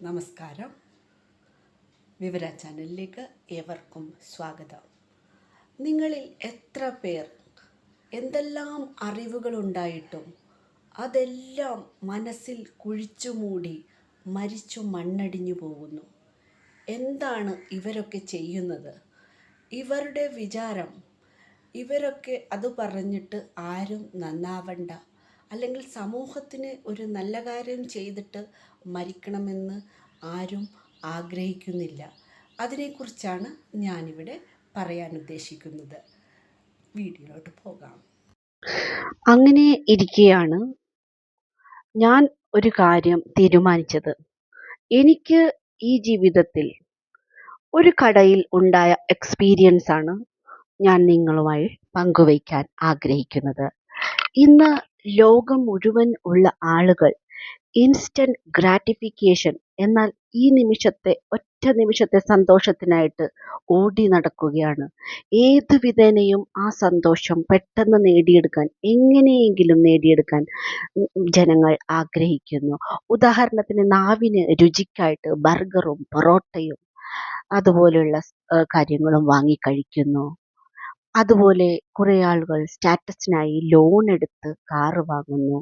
നമസ്കാരം. വിവര ചാനലിലേക്ക് ഏവർക്കും സ്വാഗതം. നിങ്ങളിൽ എത്ര പേർ എന്തെല്ലാം അറിവുകളുണ്ടായിട്ടും അതെല്ലാം മനസ്സിൽ കുഴിച്ചുമൂടി മരിച്ചു മണ്ണടിഞ്ഞു പോകുന്നു. എന്താണ് ഇവരൊക്കെ ചെയ്യുന്നത്? ഇവരുടെ വിചാരം ഇവരൊക്കെ അത് പറഞ്ഞിട്ട് ആരും നന്നാവണ്ട. അല്ലെങ്കിൽ സമൂഹത്തിന് ഒരു നല്ല കാര്യം ചെയ്തിട്ട് മരിക്കണമെന്ന് ആരും ആഗ്രഹിക്കുന്നില്ല. അതിനെക്കുറിച്ചാണ് ഞാനിവിടെ പറയാൻ ഉദ്ദേശിക്കുന്നത്. വീഡിയോയിലോട്ട് പോകാം. അങ്ങനെ ഇരിക്കുകയാണ് ഞാൻ ഒരു കാര്യം തീരുമാനിച്ചത്. എനിക്ക് ഈ ജീവിതത്തിൽ ഒരു കടയിൽ ഉണ്ടായ എക്സ്പീരിയൻസ് ആണ് ഞാൻ നിങ്ങളുമായി പങ്കുവയ്ക്കാൻ ആഗ്രഹിക്കുന്നത്. ഇന്ന് ലോകം മുഴുവൻ ഉള്ള ആളുകൾ ഇൻസ്റ്റന്റ് ഗ്രാറ്റിഫിക്കേഷൻ എന്നാൽ ഈ നിമിഷത്തെ ഒറ്റ നിമിഷത്തെ സന്തോഷത്തിനായിട്ട് ഓടി നടക്കുകയാണ്. ഏത് വിധേനയും ആ സന്തോഷം പെട്ടെന്ന് നേടിയെടുക്കാൻ എങ്ങനെയെങ്കിലും നേടിയെടുക്കാൻ ജനങ്ങൾ ആഗ്രഹിക്കുന്നു. ഉദാഹരണത്തിന് നാവിന് രുചിക്കായിട്ട് ബർഗറും പൊറോട്ടയും അതുപോലെയുള്ള കാര്യങ്ങളും വാങ്ങി കഴിക്കുന്നു. അതുപോലെ കുറേ ആളുകൾ സ്റ്റാറ്റസിനായി ലോൺ എടുത്ത് കാറ് വാങ്ങുന്നു.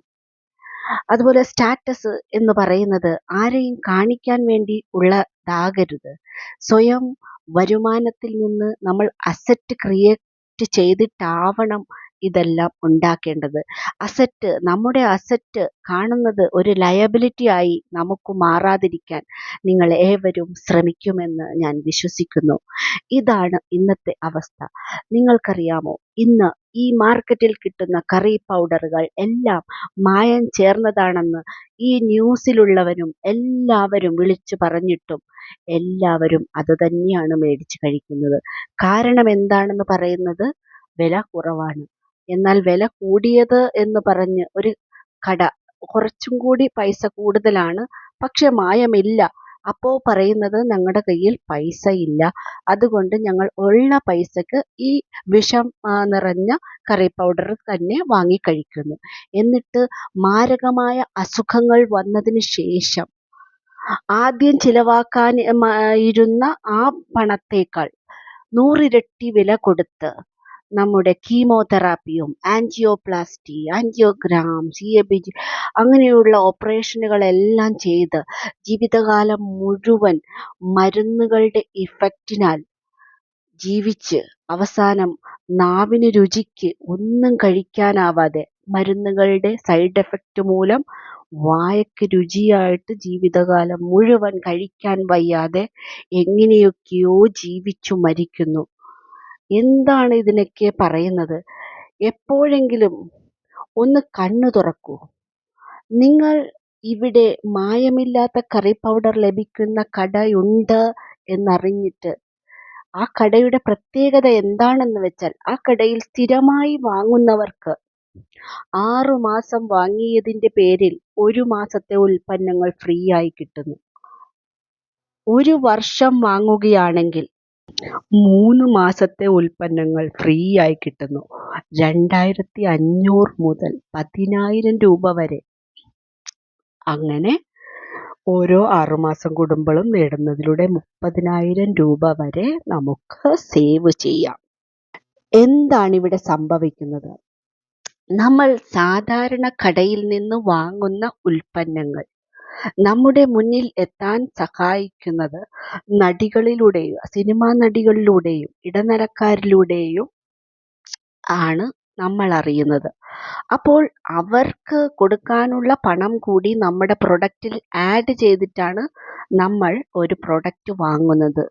അതുപോലെ സ്റ്റാറ്റസ് എന്ന് പറയുന്നത് ആരെയും കാണിക്കാൻ വേണ്ടി ഉള്ളതാകരുത്. സ്വയം വരുമാനത്തിൽ നിന്ന് നമ്മൾ അസറ്റ് ക്രിയേറ്റ് ചെയ്തിട്ടാവണം ഇതെല്ലാം ഉണ്ടാക്കേണ്ടത്. അസറ്റ് നമ്മുടെ അസറ്റ് കാണുന്നത് ഒരു ലയബിലിറ്റി ആയി നമുക്ക് മാറാതിരിക്കാൻ നിങ്ങൾ ഏവരും ശ്രമിക്കുമെന്ന് ഞാൻ വിശ്വസിക്കുന്നു. ഇതാണ് ഇന്നത്തെ അവസ്ഥ. നിങ്ങൾക്കറിയാമോ? ഇന്ന് ഈ മാർക്കറ്റിൽ കിട്ടുന്ന കറി പൗഡറുകൾ എല്ലാം മായം ചേർന്നതാണെന്ന് ഈ ന്യൂസിലുള്ളവരും എല്ലാവരും വിളിച്ചു പറഞ്ഞിട്ടും എല്ലാവരും അത് തന്നെയാണ് മേടിച്ച് കഴിക്കുന്നത്. കാരണം എന്താണെന്ന് പറയുന്നത്? വില കുറവാണ്. എന്നാൽ വില കൂടിയത് എന്ന് പറഞ്ഞ് ഒരു കട. കുറച്ചും കൂടി പൈസ കൂടുതലാണ്. പക്ഷെ മായമില്ല. അപ്പോൾ പറയുന്നത് ഞങ്ങളുടെ കയ്യിൽ പൈസ ഇല്ല അതുകൊണ്ട് ഞങ്ങൾ ഉള്ള പൈസക്ക് ഈ വിഷം നിറഞ്ഞ കറി പൗഡർ തന്നെ വാങ്ങിക്കഴിക്കുന്നു എന്നിട്ട് മാരകമായ അസുഖങ്ങൾ വന്നതിന് ശേഷം ആദ്യം ചിലവാക്കാൻ ഇരുന്ന ആ പണത്തേക്കാൾ നൂറിരട്ടി വില കൊടുത്ത് നമ്മുടെ കീമോതെറാപ്പിയും angioplasty angiogram C A B G അങ്ങനെയുള്ള ഓപ്പറേഷനുകളെല്ലാം ചെയ്ത് ജീവിതകാലം മുഴുവൻ മരുന്നുകളുടെ ഇഫക്റ്റിനാൽ ജീവിച്ച് അവസാനം നാവിന് രുചിക്ക് ഒന്നും കഴിക്കാനാവാതെ മരുന്നുകളുടെ സൈഡ് എഫക്റ്റ് മൂലം വായക്ക് രുചിയായിട്ട് ജീവിതകാലം മുഴുവൻ കഴിക്കാൻ വയ്യാതെ എങ്ങനെയൊക്കെയോ ജീവിച്ചു മരിക്കുന്നു. എന്താണ് ഇതിനൊക്കെ പറയുന്നത്? എപ്പോഴെങ്കിലും ഒന്ന് കണ്ണു തുറക്കൂ. നിങ്ങൾ ഇവിടെ മായമില്ലാത്ത കറി പൗഡർ ലഭിക്കുന്ന കടയുണ്ട് എന്നറിഞ്ഞിട്ട് ആ കടയുടെ പ്രത്യേകത എന്താണെന്ന് വെച്ചാൽ ആ കടയിൽ സ്ഥിരമായി വാങ്ങുന്നവർക്ക് ആറു മാസം വാങ്ങിയതിന്റെ പേരിൽ ഒരു മാസത്തെ ഉൽപ്പന്നങ്ങൾ ഫ്രീ ആയി കിട്ടുന്നു. ഒരു വർഷം വാങ്ങുകയാണെങ്കിൽ മൂന്ന് മാസത്തെ ഉൽപ്പന്നങ്ങൾ ഫ്രീ ആയി കിട്ടുന്നു. രണ്ടായിരത്തി അഞ്ഞൂറ് മുതൽ പതിനായിരം രൂപ വരെ. അങ്ങനെ ഓരോ ആറുമാസം കൂടുമ്പോഴും നേടുന്നതിലൂടെ മുപ്പതിനായിരം രൂപ വരെ നമുക്ക് സേവ് ചെയ്യാം. എന്താണ് ഇവിടെ സംഭവിക്കുന്നത്? നമ്മൾ സാധാരണ കടയിൽ നിന്ന് വാങ്ങുന്ന ഉൽപ്പന്നങ്ങൾ. നമ്മുടെ മുന്നിൽ എത്താൻ സഹായിക്കുന്നത് നടികളിലൂടെയും സിനിമാ നടികളിലൂടെയും ഇടനിലക്കാരിലൂടെയും ആണ് നമ്മൾ അറിയുന്നത്. അപ്പോൾ അവർക്ക് കൊടുക്കാനുള്ള പണം കൂടി നമ്മുടെ പ്രൊഡക്റ്റിൽ ആഡ് ചെയ്തിട്ടാണ് നമ്മൾ ഒരു പ്രൊഡക്റ്റ് വാങ്ങുന്നത്.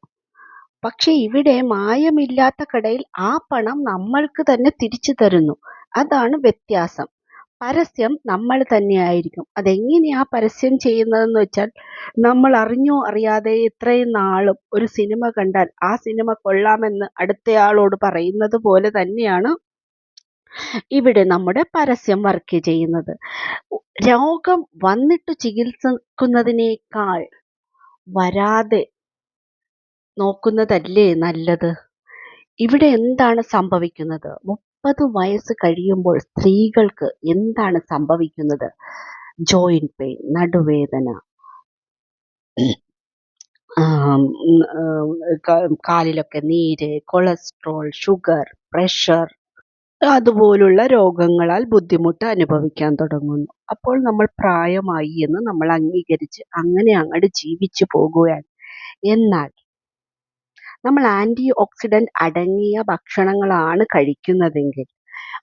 പക്ഷെ ഇവിടെ മായമില്ലാത്ത കടയിൽ ആ പണം നമ്മൾക്ക് തന്നെ തിരിച്ചു തരുന്നു. അതാണ് വ്യത്യാസം. പരസ്യം നമ്മൾ തന്നെയായിരിക്കും അതെങ്ങനെയാ പരസ്യം ചെയ്യുന്നതെന്ന് വെച്ചാൽ നമ്മൾ അറിഞ്ഞോ അറിയാതെ ഇത്രയും നാളും ഒരു സിനിമ കണ്ടാൽ ആ സിനിമ കൊള്ളാമെന്ന് അടുത്തയാളോട് പറയുന്നത് പോലെ തന്നെയാണ് ഇവിടെ നമ്മുടെ പരസ്യം വർക്ക് ചെയ്യുന്നത്. രോഗം വന്നിട്ട് ചികിത്സിക്കുന്നതിനേക്കാൾ വരാതെ നോക്കുന്നതല്ലേ നല്ലത്? ഇവിടെ എന്താണ് സംഭവിക്കുന്നത്? മുപ്പത് വയസ്സ് കഴിയുമ്പോൾ സ്ത്രീകൾക്ക് എന്താണ് സംഭവിക്കുന്നത്? ജോയിന്റ് പെയിൻ നടുവേദന. കാലിലൊക്കെ നീര് കൊളസ്ട്രോൾ ഷുഗർ പ്രഷർ അതുപോലുള്ള രോഗങ്ങളാൽ ബുദ്ധിമുട്ട് അനുഭവിക്കാൻ തുടങ്ങുന്നു. അപ്പോൾ നമ്മൾ പ്രായമായി എന്ന് നമ്മൾ അംഗീകരിച്ച് അങ്ങനെ അങ്ങോട്ട് ജീവിച്ചു പോകുകയാണ് എന്നാൽ നമ്മൾ ആന്റി ഓക്സിഡന്റ് അടങ്ങിയ ഭക്ഷണങ്ങളാണ് കഴിക്കുന്നതെങ്കിൽ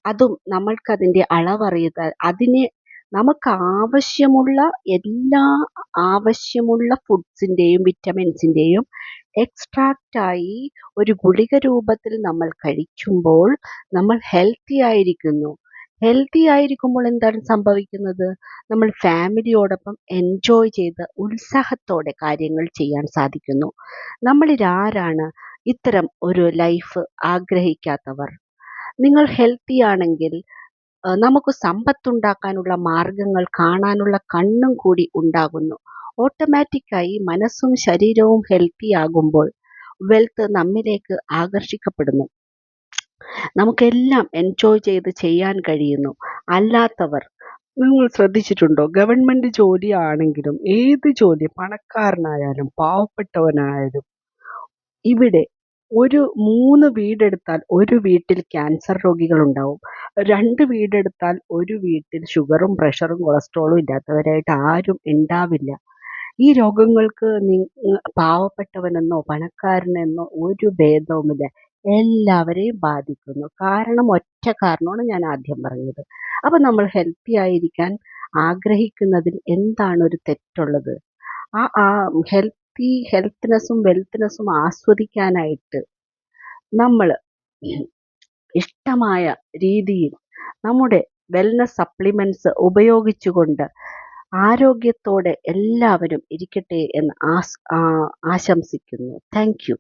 അതും നമ്മൾക്കതിന്റെ അളവറിയത് അതിനെ നമുക്ക് ആവശ്യമുള്ള എല്ലാ ആവശ്യമുള്ള ഫുഡ്സിന്റെയും വിറ്റമിൻസിന്റെയും എക്സ്ട്രാക്റ്റായി ഒരു ഗുളിക രൂപത്തിൽ നമ്മൾ കഴിക്കുമ്പോൾ നമ്മൾ ഹെൽത്തി ആയിരിക്കുന്നു. ഹെൽത്തി ആയിരിക്കുമ്പോൾ എന്താണ് സംഭവിക്കുന്നത്? നമ്മൾ ഫാമിലിയോടൊപ്പം എൻജോയ് ചെയ്ത് ഉത്സാഹത്തോടെ കാര്യങ്ങൾ ചെയ്യാൻ സാധിക്കുന്നു. നമ്മളിൽ ആരാണ് ഇത്തരം ഒരു ലൈഫ് ആഗ്രഹിക്കാത്തവർ? നിങ്ങൾ ഹെൽത്തി ആണെങ്കിൽ നമുക്ക് സമ്പത്തുണ്ടാക്കാനുള്ള മാർഗങ്ങൾ കാണാനുള്ള കണ്ണും കൂടി ഉണ്ടാകുന്നു. ഓട്ടോമാറ്റിക്കായി മനസ്സും ശരീരവും ഹെൽത്തി ആകുമ്പോൾ വെൽത്ത് നമ്മിലേക്ക് ആകർഷിക്കപ്പെടുന്നു. നമുക്കെല്ലാം എൻജോയ് ചെയ്ത് ചെയ്യാൻ കഴിയുന്നു. അല്ലാത്തവർ നിങ്ങൾ ശ്രദ്ധിച്ചിട്ടുണ്ടോ? ഗവൺമെന്റ് ജോലി ആണെങ്കിലും ഏത് ജോലി പണക്കാരനായാലും പാവപ്പെട്ടവനായാലും ഇവിടെ ഒരു മൂന്ന് വീടെടുത്താൽ ഒരു വീട്ടിൽ ക്യാൻസർ രോഗികളുണ്ടാവും. രണ്ട് വീടെടുത്താൽ ഒരു വീട്ടിൽ ഷുഗറും പ്രഷറും കൊളസ്ട്രോളും ഇല്ലാത്തവരായിട്ട് ആരും ഉണ്ടാവില്ല. ഈ രോഗങ്ങൾക്ക് പാവപ്പെട്ടവനെന്നോ പണക്കാരനെന്നോ ഒരു ഭേദവുമില്ല. എല്ലാവരെയും ബാധിക്കുന്നു. കാരണം ഒറ്റ കാരണമാണ് ഞാൻ ആദ്യം പറഞ്ഞത്. അപ്പൊ നമ്മൾ ഹെൽത്തി ആയിരിക്കാൻ ആഗ്രഹിക്കുന്നതിൽ എന്താണ് ഒരു തെറ്റുള്ളത്? ആ ആ ഹെൽത്തി ഹെൽത്തിനെസ്സും വെൽത്തിനെസ്സും ആസ്വദിക്കാനായിട്ട് നമ്മൾ ഇഷ്ടമായ രീതിയിൽ നമ്മുടെ വെൽനസ് സപ്ലിമെന്റ്സ് ഉപയോഗിച്ചുകൊണ്ട് ആരോഗ്യത്തോടെ എല്ലാവരും ഇരിക്കട്ടെ എന്ന് ആശംസിക്കുന്നു. താങ്ക്